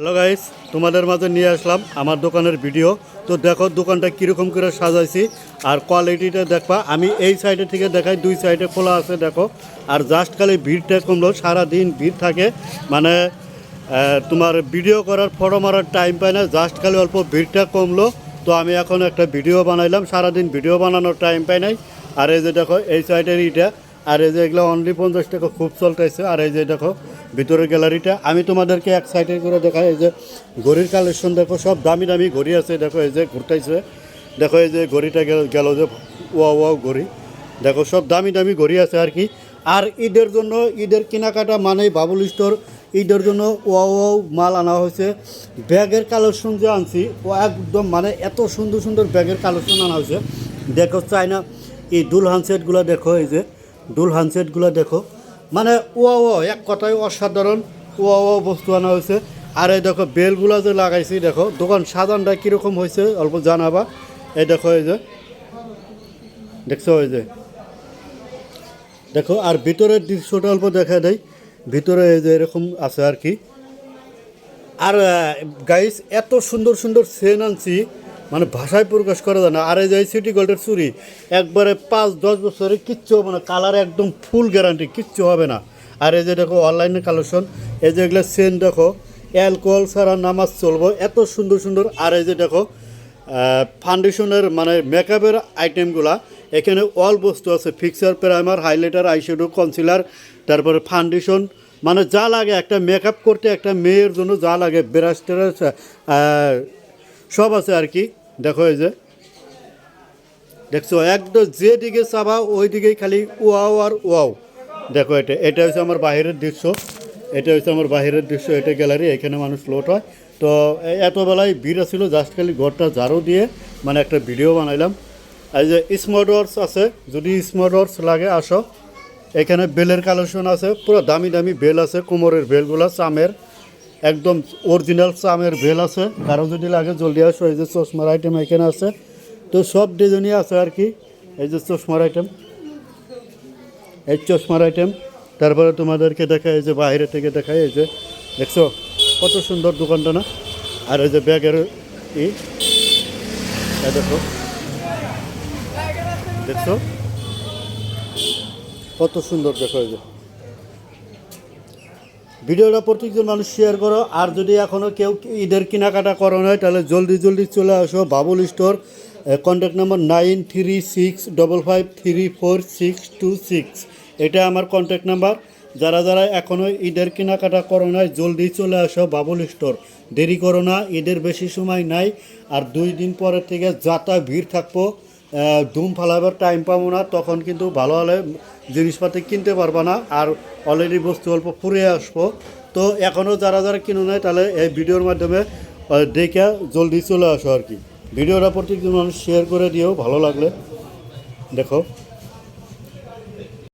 Hello guys, তোমাদের মাঝে নিয়ে আসলাম আমার দোকানের ভিডিও। তো দেখো দোকানটা কীরকম করে সাজাইছি আর কোয়ালিটিটা দেখবা। আমি এই সাইডে থেকে দেখাই, দুই সাইডে খোলা আছে, দেখো। আর জাস্ট খালি ভিড়টা কমলো, সারাদিন ভিড় থাকে। মানে তোমার ভিডিও করার ফটো মারার টাইম পায় না জাস্ট খালি অল্প ভিড়টা কমলো। তো আমি এখন একটা ভিডিও বানাইলাম, সারাদিন ভিডিও বানানোর টাইম পাই নাই। আর এই যে দেখো, এই সাইডের ইটা। আর এই যে এগুলো অনলি পঞ্চাশ টাকা খুব চলতেছে। আর এই যে দেখো, ভিতরের গ্যালারিটা আমি তোমাদেরকে এক সাইডে করে দেখাই, এই যে ঘড়ির কালেকশন দেখো, সব দামি দামি ঘড়ি আছে, দেখো, এই যে ঘুরতেছে। দেখো, এই যে ঘড়িটা গেল যে ওয়া ওয়া ঘড়ি। দেখো, সব দামি দামি ঘড়ি আছে আর কি। আর ঈদের জন্য, ঈদের কেনাকাটা মানেই বাবুল স্টোর ঈদের জন্য ওয়া ওয়া মাল আনা হয়েছে। ব্যাগের কালেকশন যে আনছি, ও একদম মানে এত সুন্দর সুন্দর ব্যাগের কালেকশন আনা হয়েছে। দেখো চাইনা এই দুল হানসেটগুলো দেখো, এই যে দুল হানসেটগুলো দেখো। মানে ওয়া ও এক কথায় অসাধারণ ওয়া ও বস্তু আনা হয়েছে। আর এই দেখো, বেলগুলো যে লাগাইছি, দেখো, দোকান সাজানটা কীরকম হয়েছে, অল্প জানাবা। এই দেখো, এই যে, দেখছ, এই যে। দেখো, আর ভিতরের দৃশ্যটা অল্প দেখা দেয় ভিতরে এই যে এরকম আছে আর কি। আর গাইস এত সুন্দর সুন্দর সেন আনছি। মানে ভাষায় প্রকাশ করা যায় না। আর এই যে সিটি গোল্ডের চুরি, একবারে পাঁচ, দশ বছরে কিচ্ছু হবে না। কালার একদম ফুল গ্যারান্টি কিচ্ছু হবে না। আর এই যে দেখো অনলাইনে কালেকশন এই যে এগুলো সেন দেখো অ্যালকোহল ছাড়া নামাজ চলবো, এত সুন্দর সুন্দর। আর এই যে দেখো ফাউন্ডেশনের মানে মেকআপের আইটেমগুলা এখানে অল বস্তু আছে। Fixer primer highlighter eyeshadow concealer তারপরে ফাউন্ডেশন মানে যা লাগে, একটা মেকআপ করতে একটা মেয়ের জন্য যা লাগে ব্রাশ টেরাশ সব আছে আর কি। দেখো এই যে। দেখছ, একদম যেদিকে চাবা ওই খালি ওয়াও আর ওয়াও দেখো এটা এটা হচ্ছে আমার বাইরের দৃশ্য। এটা হচ্ছে আমার বাইরের দৃশ্য, এটা গ্যালারি, এখানে মানুষ লোট হয়। তো এ- এত বেলায় ভিড় ছিল জাস্ট খালি ঘরটা ঝাড়ু দিয়ে মানে একটা ভিডিও বানাইলাম। এই যে স্মার্ট আছে, যদি স্মার্ট লাগে, আসো। এখানে বেলের কালেকশন আছে, পুরো দামি দামি বেল আছে, কোমরের বেলগুলো, চামের। একদম অরিজিনাল চামের ভেল আছে। কারও যদি লাগে জলদি আসো, এই যে চশমার আইটেম এখানে আছে। তো সব ডিজাইনই আছে আর কি। এই যে চশমার আইটেম এই চশমার আইটেম তারপরে তোমাদেরকে দেখায় এই যে বাইরে থেকে দেখায় এই যে দেখছ? কত সুন্দর দোকানটা না? আর এই যে ব্যাগের ই দেখো। দেখছ? কত সুন্দর দেখো এই যে। ভিডিওটা প্রত্যেকজন মানুষ শেয়ার করো। আর যদি এখনও কেউ ঈদের কেনাকাটা করো নয় তাহলে জলদি জলদি চলে আসো Babul store contact number nine three six double five three four six two six এটা আমার কন্ট্যাক্ট নাম্বার যারা যারা এখনও ঈদের কেনাকাটা করো নয় জলদি চলে আসো বাবুল স্টোর দেরি করো না, ঈদের বেশি সময় নাই। আর দুই দিন পরের থেকে যাতা ভিড় থাকব। ধুম ফালাবার টাইম পাবো না, তখন কিন্তু ভালো হলে জিনিসপাতি কিনতে পারবা না। আর অলরেডি বস্তু অল্প ফুরে আসব। তো এখনও যারা যারা কিনো নাই, তাহলে এই ভিডিওর মাধ্যমে দেখে জলদি চলে আসো আর কি। ভিডিওটা প্রত্যেকদিন মানুষ শেয়ার করে দিও, ভালো লাগলে। দেখো।